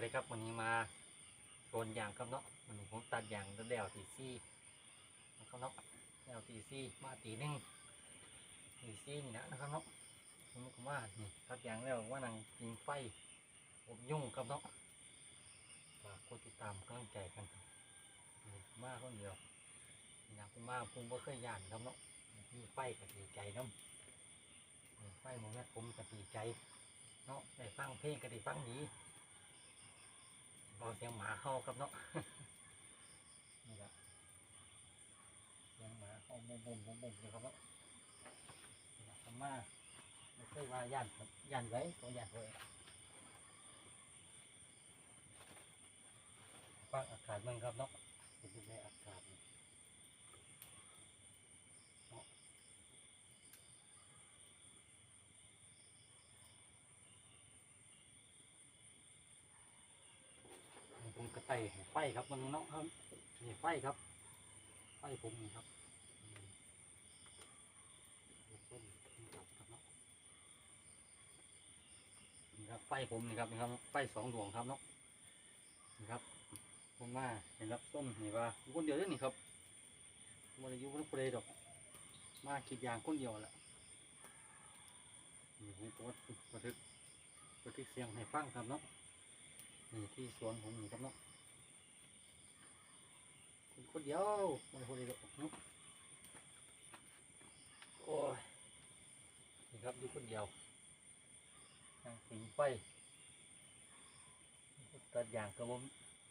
วัสดีครับวันนี้มาโดนยางครับเนาะวันนี้ผมตัดยางแล้วตีซี่นะครับเนาะแล้วตีซี่มาตีหนึ่งตีซี่นี่นะนะครับเนาะผมก็ว่านี่ตัดยางแล้วว่านังกินไฟผมยุ่งครับเนาะฝากกดติดตามกำลังใจกันครับนี่มาคนเดียวอยากผมมาผมก็เคยยานครับเนาะมีไฟก็ดีใจเนาะไฟหมดแล้วผมก็ดีใจเนาะได้ฟังเพลงก็ได้ฟังดี เบาเสียงหมาเฮาครับเนาะนี่ครับเสียงหมาเฮาบุ้มบุ้มบุ้มบุ้มเลยครับเนาะนี่ล่ะธรรมาไม่เคยว่าย่านครับย่านไว้ก็ย่านไว้ฟังอากาศเมืองครับเนาะเป็นยังไงอากาศนี่เนาะ ผมกระไตให้ไฟครับมันเนาะครับนี่ไฟครับ ไฟผมนี่ครับนี่ครับ ไฟผมนี่ครับนี่ครับไฟสองดวงครับเนาะนี่ครับ ผมว่าเห็นครับส้มนี่ว่าคนเดียวเด้อนี่ครับมันอายุคนเดียดอก มาคิดอย่างคนเดียวแหละนี่ผมก็บันทึกบันทึกเสียงให้ฟังครับเนาะ นี่ที่สวนผมนี่ครับเนาะคนคนเดียวมันคนเดียวเนาะโอ้ยนี่ครับอยู่คนเดียวนั่งผิงไฟตัดอย่างกระผม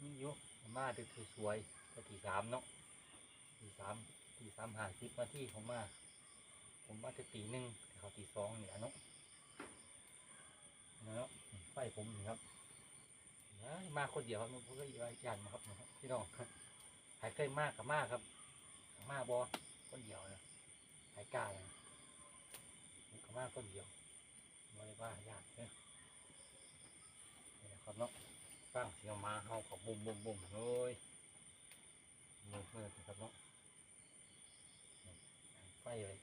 นี่อยู่มาดึกสวยๆก็ที่สามเนาะที่สามที่สามหาสิบนาที่ผมมา ผมมาจะตีหนึ่งเขาตีสองเนี่ยเนาะเนาะไฟผมนี่ครับ มาคนเดียวครับมันก็อยู่อาจารย์มาครับพี่น้องหายเคยมากกับมากครับ มากบอคนเดียวนะหายกล้าเลยมันกับมากคนเดียวไม่ได้ว่าญาติเนี่ยครับเนาะตั้งเสียงมาเฮากับบุ่มบุ่มบุ่มเฮ้ยมือมือสิครับเนาะไฟเลย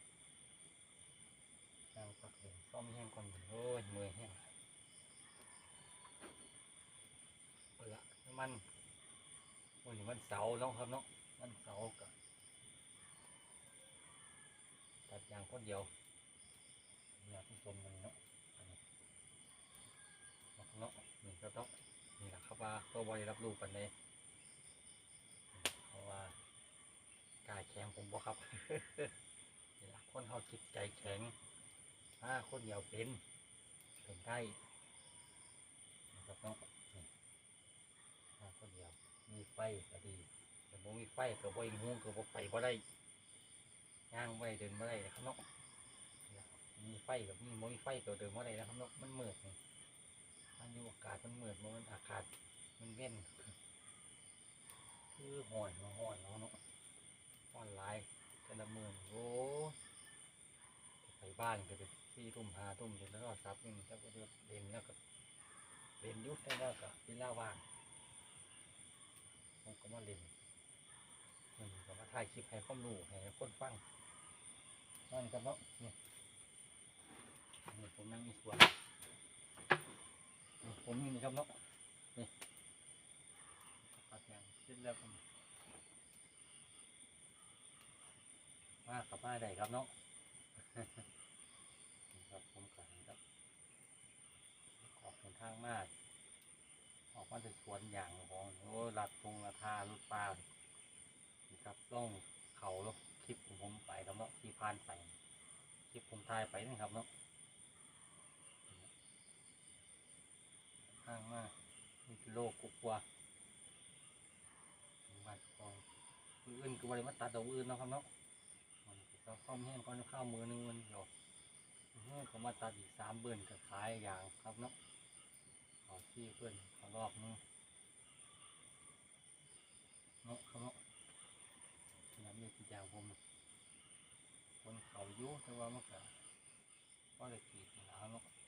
นั่งปักเองซ่อมแห้งก่อนเฮ้ยมือแห้ง เอาละมั นวันนี้มันเสาร์แล้วครับเนาะมันเสาร์กับตัดยางคนเดียวอยากที่ชมมันเนาะอันนี้เนาะนี่ก็ต้องนี่แหละครับว่าตัวบริรับรู้กันเลยเพราะว่ากายแข็งผมบ่ครับนี่แหละคนเขาจิตใจแข็งถ้าคนเดียวเป็นเป็นได้นะครับเนาะ คนเดียว มีไฟก็ดี แต่บ่มีไฟก็บ่ยิงหูก็บ่ไปบ่ได้ย่างได้เดินบ่ได้นะครับเนาะมีไฟกับมีบ่มีไฟก็เดินบ่ได้นะครับเนาะมันมืดนี่มันอยู่อากาศมันมืดมันอากาศมันเว้นคือห้อนมาห้อนเนาะห้อนหลายแต่ละมื้อนี่โอ้ไปบ้านก็จะสี่ทุ่มหาทุ่มเดี๋ยวแล้วก็ซับนี่แล้วก็เล่นแล้วก็เล่นยุคได้แล้วก็เวลาว่าง ผมก็มาเล่นมันก็มาถ่ายคลิปให้ความรู้ให้คนฟังนั่นครับเนาะนี่นี่ผมนั่งมีสวนนี่ผมนี่นะครับเนาะนี่ปัดยางเสร็จแล้วผมมากับมาได้ครับเนาะครับผมกันครับขอบคุณทางมาก มาจากสวนอย่างของโอ้หลัดตรงราคารถปลานี่ครับต้องเขาแล้วคลิปของผมไปครับเนาะที่พานไปคลิปผมถ่ายไปนี่ครับเนาะข้างมากมีกิโลกกว่ามันกองอื่นก็บริมาตัดดอกอื่นนะครับเนาะมันก็เข้าแห้งก่อนเข้ามือหนึงมันเดียวเมื่อเขามาตัดอีกสามเบื่นก็ขายอย่างครับเนาะ ขาที่เพื่อนเขาลอบนึงเนาะเขาเนาะน้ำเยอะจริงจังผมคนเขายุ่แต่ว่ามันก็ก็เลยกรีดนะเนาะ